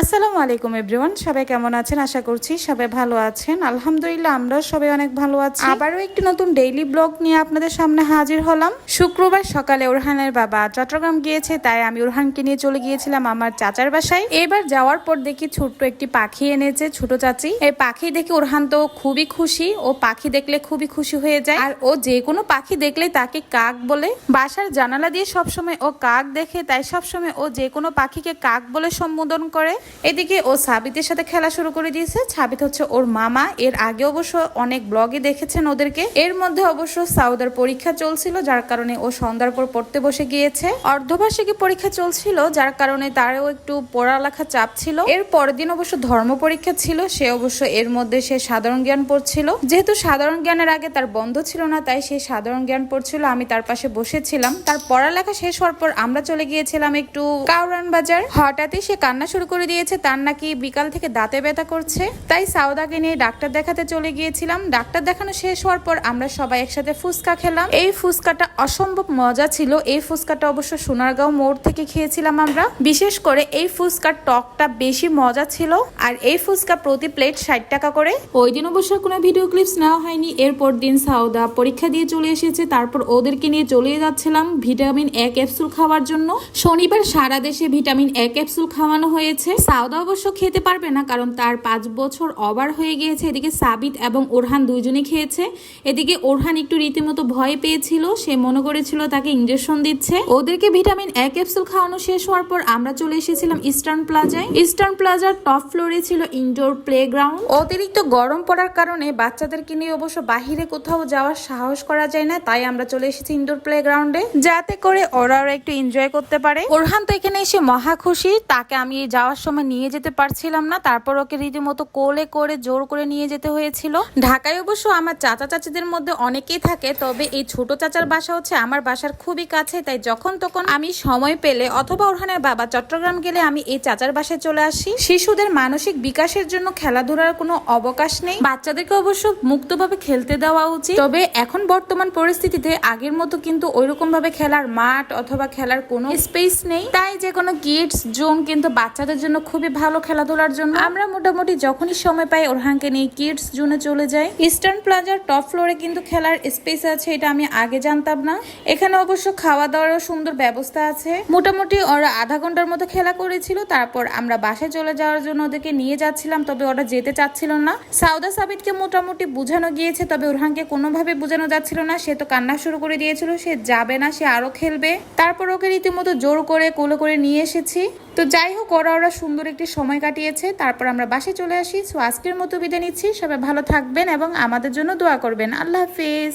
আসসালামু আলাইকুম এভরিওয়ান। সবাই কেমন আছেন? আশা করছি সবাই ভালো আছেন। আলহামদুলিল্লাহ আমরা সবাই অনেক ভালো আছি। আবারও একটি নতুন ডেইলি ব্লগ নিয়ে আপনাদের সামনে হাজির হলাম। শুক্রবার সকালে ওরহানের বাবা চট্টগ্রাম গিয়েছে তাই আমি ওরহানকে নিয়ে চলে গিয়েছিলাম আমার চাচার বাসায়। এবার যাওয়ার পর দেখি ছোট্ট একটি পাখি এনেছে ছোট চাচি। এই পাখি দেখে ওরহান তো খুবই খুশি। ও পাখি দেখলে খুবই খুশি হয়ে যায়। আর ও যে কোনো পাখি দেখলে তাকে কাক বলে। বাসার জানালা দিয়ে সবসময় ও কাক দেখে তাই সবসময় ও যে কোনো পাখিকে কাক বলে সম্বোধন করে। এদিকে ও সাবিতের সাথে খেলা শুরু করে দিয়েছে। সাবিত হচ্ছে ওর মামা। এর আগে অবশ্য অনেক ব্লগে দেখেছেন ওদেরকে। এর মধ্যে অবশ্য সাউদার পরীক্ষা চলছিল, যার কারণে ও সন্ধ্যার পর পড়তে বসে গিয়েছে। অর্ধবার্ষিকী পরীক্ষা চলছিল, যার কারণে তারও একটু পড়ালেখা চাপ ছিল। এর পরের দিন অবশ্য ধর্ম পরীক্ষা ছিল, সে অবশ্য এর মধ্যে সে সাধারণ জ্ঞান পড়ছিল। যেহেতু সাধারণ জ্ঞানের আগে তার বন্ধ ছিল না, তাই সে সাধারণ জ্ঞান পড়ছিল, আমি তার পাশে বসেছিলাম। তার পড়ালেখা শেষ হওয়ার পর আমরা চলে গিয়েছিলাম একটু কাউরান বাজার হঠাৎই সে কান্না শুরু করে দিয়েছে তার নাকি বিকাল থেকে দাঁতে ব্যথা করছে। তাই সাউদাকে নিয়ে ডাক্তার দেখাতে চলে গিয়েছিলাম। ডাক্তার দেখানো শেষ হওয়ার পর আমরা সবাই একসাথে ফুচকা খেলাম। এই ফুচকাটা অসম্ভব মজা ছিল এই ফুচকাটা। অবশ্য সোনারগাঁও মোড় থেকে খেয়েছিলাম আমরা। বিশেষ করে এই ফুচকার টকটা বেশি মজা ছিল। আর এই ফুচকা প্রতি প্লেট ষাট টাকা করে। ওই দিন অবশ্য কোনো ভিডিও ক্লিপস নেওয়া হয়নি। এরপর দিন সাউদা পরীক্ষা দিয়ে চলে এসেছে। তারপর ওদেরকে নিয়ে চলে যাচ্ছিলাম ভিটামিন এ ক্যাপসুল খাওয়ার জন্য। শনিবার সারা দেশে ভিটামিন এ ক্যাপসুল খাওয়ানো হয়েছে। সাউদা অবশ্য খেতে পারবে না, কারণ তার পাঁচ বছর অবার হয়ে গিয়েছে। এদিকে সাবিত এবং ওরহান দুইজনই খেয়েছে। এদিকে ওরহান একটু রীতিমতো ভয় পেয়েছিল। সে মনে করেছিল তাকে ইঞ্জেকশন দিচ্ছে। ওদেরকে ভিটামিন এ ক্যাপসুল খাওয়ানো শেষ হওয়ার পর আমরা চলে এসেছিলাম ইস্টার্ন প্লাজায় ইস্টার্ন প্লাজার টপ ফ্লোরে ছিল ইনডোর প্লেগ্রাউন্ড অতিরিক্ত গরম পড়ার কারণে বাচ্চাদেরকে নিয়ে অবশ্য বাহিরে কোথাও যাওয়ার সাহস করা যায় না, তাই আমরা চলে এসেছি ইনডোর প্লেগ্রাউন্ডে যাতে করে ওরা ওরা একটু এনজয় করতে পারে। ওরহান তো এখানে এসে মহা খুশি, তাকে আমি যাওয়ার সময় নিয়ে যেতে পারছিলাম না, তারপর ওকে রীতিমতো কোলে করে জোর করে নিয়ে যেতে হয়েছিল। ঢাকায় অবশ্য আমার চাচা চাচিদের মধ্যে অনেকেই থাকে, তবে এই ছোট চাচার বাসা হচ্ছে আমার বাসার খুবই কাছে, তাই যখন তখন আমি সময় পেলে অথবা ওরহানের বাবা চট্টগ্রাম গেলে আমি এই চাচার বাসায় চলে আসি। শিশুদের মানসিক বিকাশের জন্য খেলাধুলার কোনো অবকাশ নেই। বাচ্চাদেরকে অবশ্য মুক্তভাবে খেলতে দেওয়া উচিত। তবে এখন বর্তমান পরিস্থিতিতে আগের মতো কিন্তু ওইরকম ভাবে খেলার মাঠ অথবা খেলার কোনো স্পেস নেই। তাই যে কোনো কিডস জোন কিন্তু বাচ্চাদের জন্য খুবই ভালো খেলাধুলার জন্য। আমরা মোটামুটি যখনই সময় পাই ওরহানকে নিয়ে কিডস জোনে চলে যাই। ইস্টার্ন প্লাজার টপ ফ্লোরে কিন্তু খেলার স্পেস আছে, এটা আমি আগে জানতাম না। এখানে অবশ্য খাওয়া দাওয়ারও সুন্দর ব্যবস্থা আছে। মোটামুটি ওরা আধা ঘণ্টার মতো খেলা করেছিল, তারপর আমরা বাসায় চলে যাওয়ার জন্য ওদেরকে নিয়ে যাচ্ছিলাম, তবে ওরা যেতে চাচ্ছিল না। সাউদা সাবিদকে মোটামুটি বোঝানো গিয়েছে, তবে ওরহানকে কোনোভাবে বোঝানো যাচ্ছিল না। সে তো কান্না শুরু করে দিয়েছিল, সে যাবে না, সে আরও খেলবে। তারপর ওকে রীতিমতো জোর করে, কোলে করে নিয়ে এসেছি। তো যাই হোক, ওরা ওরা সুন্দর একটি সময় কাটিয়েছে। তারপর আমরা বাসে চলে আসি। সো আজকের মতো বিদায় নিচ্ছি। সবাই ভালো থাকবেন এবং আমাদের জন্য দোয়া করবেন। আল্লাহ হাফিজ।